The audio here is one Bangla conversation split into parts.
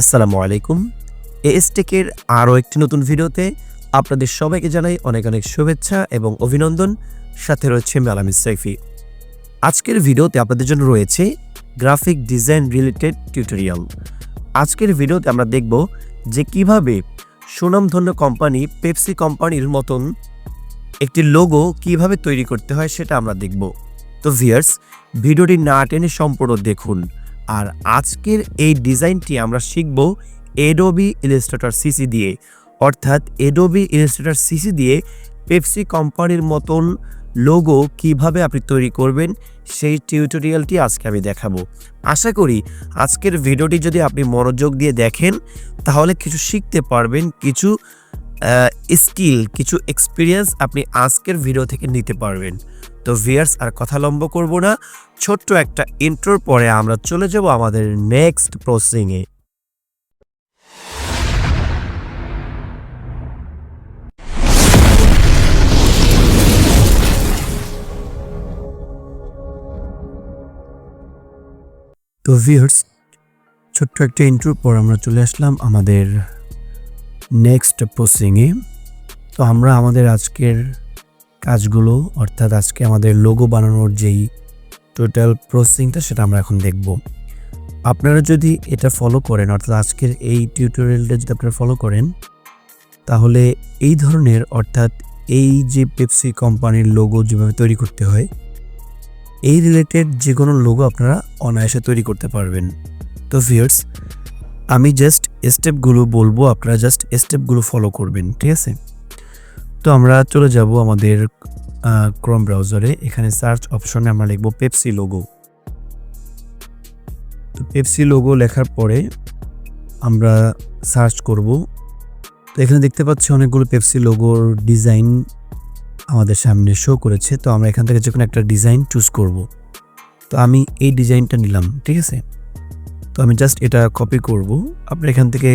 আসসালামু আলাইকুম। এএসটেকের আরও একটি নতুন ভিডিওতে আপনাদের সবাইকে জানাই অনেক অনেক শুভেচ্ছা এবং অভিনন্দন। সাথে রয়েছে মেলামি সাইফি। আজকের ভিডিওতে আপনাদের জন্য রয়েছে গ্রাফিক ডিজাইন রিলেটেড টিউটোরিয়াল। আজকের ভিডিওতে আমরা দেখব যে কীভাবে সুনামধন্য কোম্পানি পেপসি কোম্পানির মতন একটি লোগো কীভাবে তৈরি করতে হয় সেটা আমরা দেখব। তো ভিয়ার্স ভিডিওটি না টেনে সম্পূর্ণ দেখুন। আর আজকের এই ডিজাইনটি আমরা শিখব এডোবি ইলাস্ট্রেটর সিসি দিয়ে। অর্থাৎ এডোবি ইলাস্ট্রেটর সিসি দিয়ে পেপসি কোম্পানির মতন লোগো কীভাবে আপনি তৈরি করবেন সেই টিউটোরিয়ালটি আজকে আমি দেখাবো। আশা করি আজকের ভিডিওটি যদি আপনি মনোযোগ দিয়ে দেখেন, তাহলে কিছু শিখতে পারবেন, কিছু স্কিল কিছু এক্সপিরিয়েন্স আপনি আজকের ভিডিও থেকে নিতে পারবেন। তো ভিয়ার্স আর কথা লম্ব করব না ছোট্ট একটা ইন্ট্রোর পরে আমরা চলে যাব আমাদের নেক্সট প্রসেসিংয়ে তো ভিয়ার্স ছোট্ট একটা ইন্ট্রোর পর আমরা চলে আসলাম আমাদের নেক্সট প্রসেসিংয়ে তো আমরা আমাদের আজকের কাজগুলো, অর্থাৎ আজকে আমাদের লোগো বানানোর যেই টোটাল প্রসেসিংটা সেটা আমরা এখন দেখব। আপনারা যদি এটা ফলো করেন, অর্থাৎ আজকের এই টিউটোরিয়ালটা যদি আপনারা ফলো করেন, তাহলে এই ধরনের, অর্থাৎ এই যে পেপসি কোম্পানির লোগো যেভাবে তৈরি করতে হয়, এই রিলেটেড যে কোনো লোগো আপনারা অনায়াসে তৈরি করতে পারবেন। তো ভিয়ার্স আমি জাস্ট স্টেপগুলো বলব, আপনারা জাস্ট স্টেপগুলো ফলো করবেন, ঠিক আছে? তো আমরা চলে যাব আমাদের ক্রোম ব্রাউজারে এখানে সার্চ অপশনে আমরা লিখব পেপসি লোগো তো পেপসি লোগো লেখার পরে আমরা সার্চ করব। তো এখানে দেখতে পাচ্ছি অনেকগুলো পেপসি লোগোর ডিজাইন আমাদের সামনে শো করেছে। তো আমরা এখান থেকে যে কোনো একটা ডিজাইন চুজ করব। তো আমি এই ডিজাইনটা নিলাম, ঠিক আছে? তো আমি জাস্ট এটা কপি করব। আপনি এখান থেকে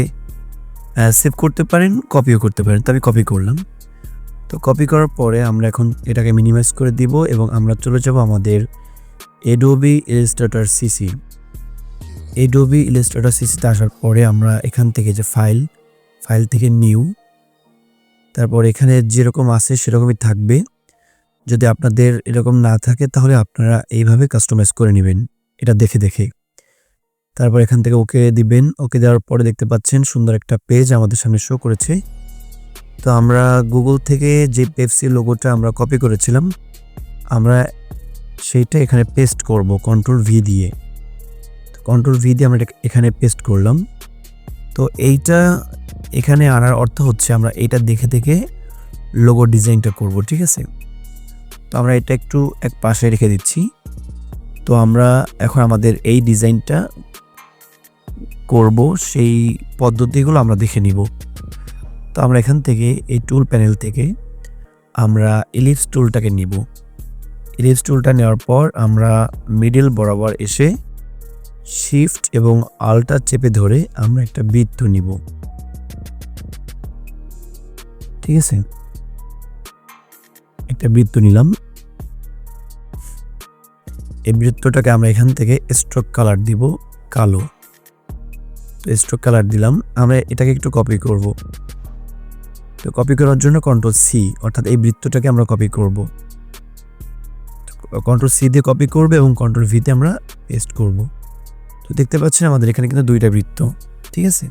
সেভ করতে পারেন কপিও করতে পারেন। তো আমি কপি করলাম। তো কপি করার পরে আমরা এখন এটাকে মিনিমাইজ করে দিব এবং আমরা চলে যাব আমাদের Adobe Illustrator CC Adobe Illustrator সিসিতে আসার পরে আমরা এখান থেকে যে ফাইল ফাইল থেকে নিউ তারপর এখানে যেরকম আছে সেরকমই থাকবে। যদি আপনাদের এরকম না থাকে তাহলে আপনারা এইভাবে কাস্টমাইজ করে নেবেন, এটা দেখে দেখে। তারপর এখান থেকে ওকে দিবেন ওকে দেওয়ার পরে দেখতে পাচ্ছেন সুন্দর একটা পেজ আমাদের সামনে শো করেছে। তো আমরা গুগল থেকে যে পেপসি লোগোটা আমরা কপি করেছিলাম, আমরা সেইটা এখানে পেস্ট করব কন্ট্রোল ভি দিয়ে। কন্ট্রোল ভি দিয়ে আমরা এখানে পেস্ট করলাম। তো এইটা এখানে আনার অর্থ হচ্ছে আমরা এইটা দেখে দেখে লোগো ডিজাইনটা করব, ঠিক আছে? তো আমরা এটা একটু এক পাশে রেখে দিচ্ছি। তো আমরা এখন আমাদের এই ডিজাইনটা করব, সেই পদ্ধতিগুলো আমরা দেখে নিব। তো আমরা এখান থেকে এই টুল প্যানেল থেকে আমরা ইলিপস টুলটাকে নিব। ইলিপস টুলটা নেওয়ার পর আমরা মিডিল বরাবর এসে শিফট এবং আলটা চেপে ধরে আমরা একটা বৃত্ত নিব। ঠিক আছে? একটা বৃত্ত নিলাম। এই বৃত্তটাকে আমরা এখান থেকে স্ট্রোক কালার দিব, কালো। তো স্ট্রোক কালার দিলাম। আমরা এটাকে একটু কপি করব। তো কপি করার জন্য কন্ট্রোল সি অর্থাৎ এই বৃত্তটাকে আমরা কপি করব। কন্ট্রোল সি দিয়ে কপি করবে এবং কন্ট্রোল ভিতে আমরা পেস্ট করব। তো দেখতে পাচ্ছেন আমাদের এখানে কিন্তু দুইটা বৃত্ত, ঠিক আছে?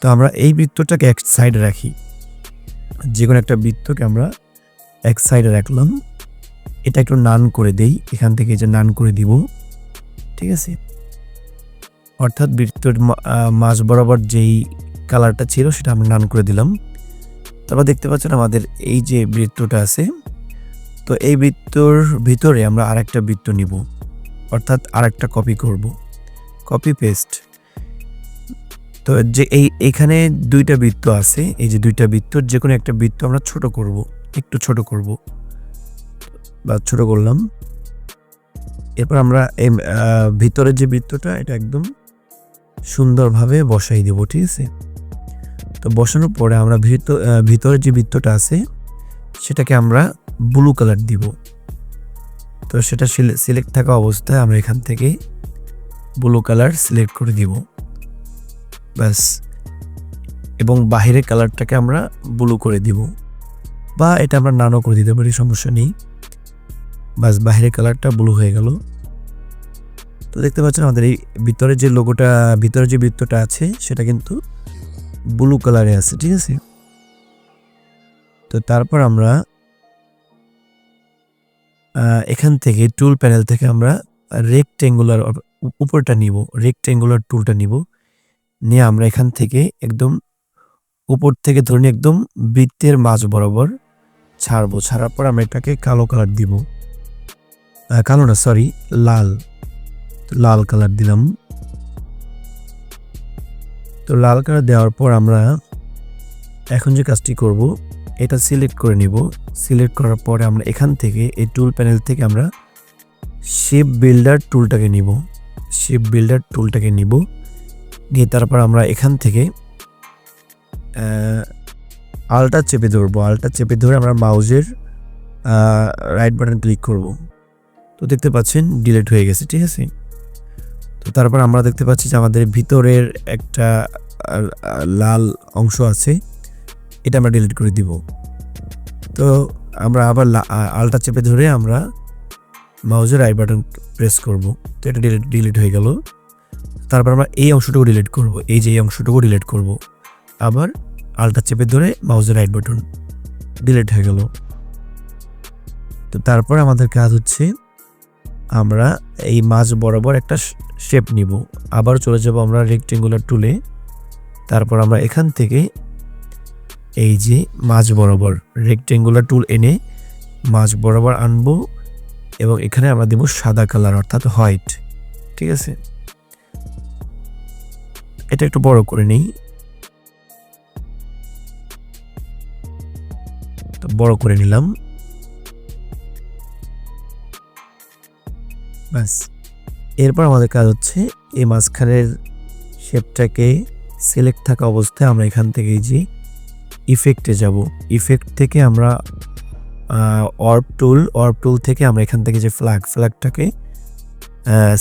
তো আমরা এই বৃত্তটাকে এক সাইডে রাখি। যে কোনো একটা বৃত্তকে আমরা এক সাইডে রাখলাম। এটা একটু নান করে দেই, এখান থেকে যে নান করে দিব, ঠিক আছে? অর্থাৎ বৃত্তর মাঝ বরাবর যেই কালারটা ছিল সেটা আমরা নান করে দিলাম। তারপর দেখতে পাচ্ছেন আমাদের এই যে বৃত্তটা আছে, তো এই বৃত্তর ভিতরে আমরা আরেকটা বৃত্ত নিব, অর্থাৎ আরেকটা কপি করব কপি পেস্ট তো যে এই, এখানে দুইটা বৃত্ত আছে, এই যে দুইটা বৃত্তর যে কোনো একটা বৃত্ত আমরা ছোট করব, একটু ছোট করব, বা ছোট করলাম। এরপর আমরা এই ভিতরের যে বৃত্তটা, এটা একদম সুন্দরভাবে বসাই দেব, ঠিক আছে? তো বসানোর পরে আমরা ভিতর ভিতরে যে বৃত্তটা আছে, সেটাকে আমরা ব্লু কালার দিব। তো সেটা সিলেক্ট থাকা অবস্থায় আমরা এখান থেকে ব্লু কালার সিলেক্ট করে দিব। ব্যাস। এবং বাহিরের কালারটাকে আমরা ব্লু করে দিব। বা এটা আমরা নানো করে দিতে পারি, সমস্যা নেই। বাস বাহিরের কালারটা ব্লু হয়ে গেল। তো দেখতে পাচ্ছেন আমাদের এই ভিতরে যে লোগোটা ভিতরে যে বৃত্তটা আছে, সেটা কিন্তু ব্লু কালারে আছে, ঠিক আছে? তো তারপর আমরা এখান থেকে টুল প্যানেল থেকে আমরা রেক্টেঙ্গুলার উপরটা নিব রেক্টেঙ্গুলার টুলটা নিব। নিয়ে আমরা এখান থেকে একদম উপর থেকে ধরুন একদম বৃত্তের মাঝ বরাবর ছাড়বো। ছাড়ার পর আমরা এটাকে কালো কালার দিব। কালো না সরি লাল। লাল কালার দিলাম। তো লাল কালার দেওয়ার পর আমরা এখন যে কাজটি করব, এটা সিলেক্ট করে নিব। সিলেক্ট করার পরে আমরা এখান থেকে এই টুল প্যানেল থেকে আমরা শেপ বিল্ডার টুলটাকে নিব। শেপ বিল্ডার টুলটাকে নিব। নিয়ে তারপর আমরা এখান থেকে আলটা চেপে ধরবো। আলটা চেপে ধরে আমরা মাউজের রাইট বাটন ক্লিক করব। তো দেখতে পাচ্ছেন ডিলেট হয়ে গেছে, ঠিক আছে? তো তারপর আমরা দেখতে পাচ্ছি যে আমাদের ভিতরের একটা লাল অংশ আছে, এটা আমরা ডিলিট করে দিব। তো আমরা আবার আলটা চেপে ধরে আমরা মাউজের আই বাটন প্রেস করব। তো এটা ডিলিট ডিলিট হয়ে গেল। তারপর আমরা এই অংশটুকু ডিলিট করব, এই যে এই অংশটুকু ডিলিট করব। আবার আলটা চেপে ধরে মাউজের রাইট বাটন ডিলিট হয়ে গেল। তো তারপর আমাদের কাজ হচ্ছে আমরা এই মাঝ বরাবর একটা শেপ নিব। আবার চলে যাব আমরা রেক্টেঙ্গুলার টুলে তারপর আমরা এখান থেকে এই যে মাঝ বরাবর রেক্টেঙ্গুলার টুল এনে মাঝ বরাবর আনব এবং এখানে আমরা দেব সাদা কালার অর্থাৎ হোয়াইট ঠিক আছে? এটা একটু বড় করে নিই। তো বড় করে নিলাম। ব্যাস। এরপর আমাদের কাজ হচ্ছে এই মাঝখানের শেপটাকে সিলেক্ট থাকা অবস্থায় আমরা এখান থেকে যে ইফেক্টে যাব। ইফেক্ট থেকে আমরা অর্ব টুল অর্ব টুল থেকে আমরা এখান থেকে যে ফ্ল্যাগ ফ্ল্যাগটাকে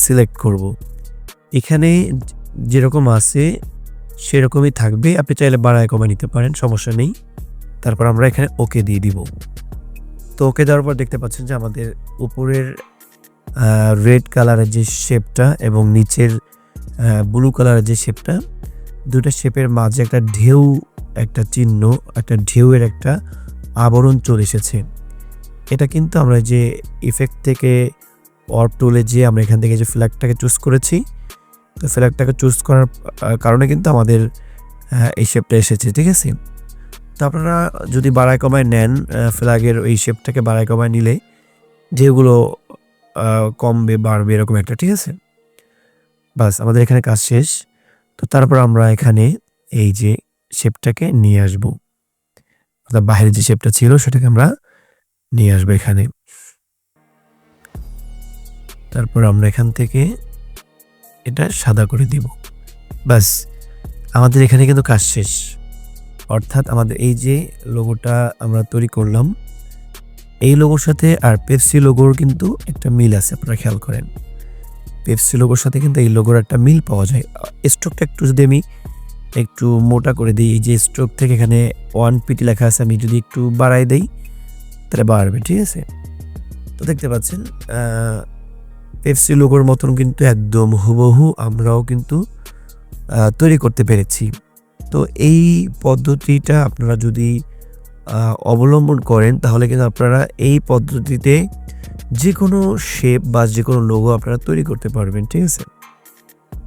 সিলেক্ট করব। এখানে যেরকম আছে সেরকমই থাকবে। আপনি চাইলে বাড়ায় কমে নিতে পারেন, সমস্যা নেই। তারপর আমরা এখানে ওকে দিয়ে দিব। তো ওকে দেওয়ার পর দেখতে পাচ্ছেন যে আমাদের উপরের রেড কালারের যে শেপটা এবং নিচের ব্লু কালারের যে শেপটা দুটা শেপের মাঝে একটা ঢেউ, একটা চিহ্ন, একটা ঢেউয়ের একটা আবরণ চলে এসেছে। এটা কিন্তু আমরা যে ইফেক্ট থেকে অর্ব টুলে যে আমরা এখান থেকে যে ফ্ল্যাগটাকে চুজ করেছি, তো ফ্ল্যাগটাকে চুজ করার কারণে কিন্তু আমাদের এই শেপটা এসেছে, ঠিক আছে? তো আপনারা যদি বাড়ায় কমায় নেন ফ্ল্যাগের এই শেপটাকে বাড়ায় কমায় নিলে যেগুলো কমবে, বাড়বে, এরকম একটা, ঠিক আছে? বাস, আমাদের এখানে কাজ শেষ। তো তারপর আমরা এখানে এই যে শেপটাকে নিয়ে আসব। অর্থাৎ বাইরের যে শেপটা ছিল, সেটাকে আমরা নিয়ে আসব এখানে। তারপর আমরা এখান থেকে এটা সাদা করে দিব। বাস, আমাদের এখানে কিন্তু কাজ শেষ। অর্থাৎ আমাদের এই যে লোগোটা আমরা তৈরি করলাম এই লোগোর সাথে আর পেপসি লোগোর কিন্তু একটা মিল আছে, আপনারা খেয়াল করেন। পেপসি লোগোর সাথে কিন্তু এই লোগোর একটা মিল পাওয়া যায়। স্ট্রোকটা একটু যদি আমি একটু মোটা করে দিই, এই যে স্ট্রোক থেকে এখানে ওয়ান পিটি লেখা আছে, আমি যদি একটু বাড়াই দিই, তাহলে বাড়বে, ঠিক আছে? তো দেখতে পাচ্ছেন পেপসি লোগোর মতন কিন্তু একদম হুবহু আমরাও কিন্তু তৈরি করতে পেরেছি। তো এই পদ্ধতিটা আপনারা যদি অবলম্বন করেন, তাহলে কিন্তু আপনারা এই পদ্ধতিতে যে কোনো শেপ বা যে কোনো লোগো আপনারা তৈরি করতে পারবেন, ঠিক আছে?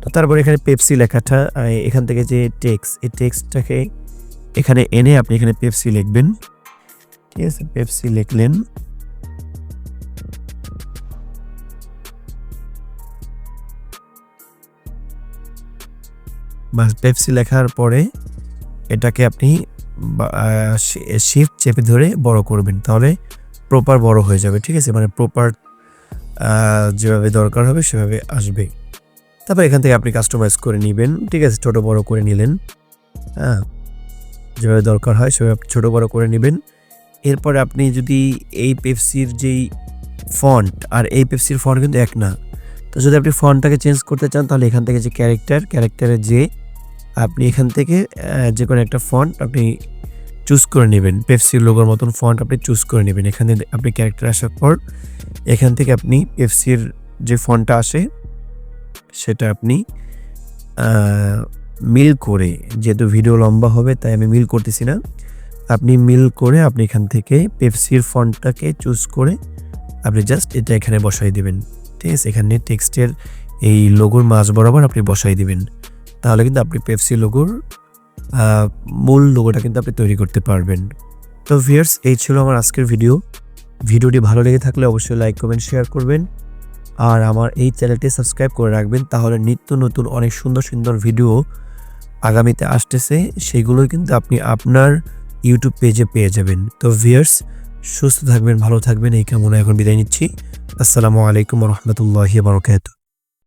তো তারপর এখানে পেপসি লেখাটা এখান থেকে যে টেক্সট এই টেক্সটটাকে এখানে এনে আপনি এখানে পেপসি লিখবেন, ঠিক আছে? পেপসি লিখলেন। বাস পেপসি লেখার পরে এটাকে আপনি শিফট চেপে ধরে বড় করবেন। তাহলে প্রপার বড় হয়ে যাবে, ঠিক আছে? মানে প্রপার যেভাবে দরকার হবে সেভাবে আসবে। তারপর এখান থেকে আপনি কাস্টমাইজ করে নেবেন, ঠিক আছে? ছোটো বড় করে নিলেন। হ্যাঁ? যেভাবে দরকার হয় সেভাবে ছোট বড় করে নেবেন। এরপরে আপনি যদি এই পেপসির যেই ফন্ট আর এই পেপসির ফন্ট কিন্তু এক না। তো যদি আপনি ফন্টটাকে চেঞ্জ করতে চান, তাহলে এখান থেকে যে ক্যারেক্টার ক্যারেক্টারের যে আপনি এখান থেকে যে কোনো একটা ফন্ট আপনি চুজ করে নেবেন। পেপসির লোগোর মতন ফন্ট আপনি চুজ করে নেবেন। এখানে আপনি ক্যারেক্টার আসার পর, এখান থেকে আপনি পেপসির যে ফন্টটা আসে, সেটা আপনি মিল করে, যেহেতু ভিডিও লম্বা হবে, তাই আমি মিল করতেছি না। আপনি মিল করে আপনি এখান থেকে পেপসির ফন্টটাকে চুজ করে আপনি জাস্ট এটা এখানে বসাই দিবেন। ঠিক আছে? এখানে টেক্সটের এই লোগোর মাঝ বরাবর আপনি বসাই দিবেন। তাহলে কিন্তু আপনি পেপসি লোগোর মূল লোগোটা কিন্তু আপনি তৈরি করতে পারবেন। তো ভিয়ার্স এই ছিল আমার আজকের ভিডিও ভিডিওটি ভালো লেগে থাকলে অবশ্যই লাইক কমেন্ট শেয়ার করবেন। আর আমার এই চ্যানেলটি সাবস্ক্রাইব করে রাখবেন, তাহলে নিত্য নতুন অনেক সুন্দর সুন্দর ভিডিও আগামীতে আসতেছে। সেগুলোই কিন্তু আপনি আপনার ইউটিউব পেজে পেয়ে যাবেন। তো ভিয়ার্স সুস্থ থাকবেন, ভালো থাকবেন, এই কামনা এখন বিদায় নিচ্ছি। আসসালামু আলাইকুম রহমতুল্লাহি বারকাত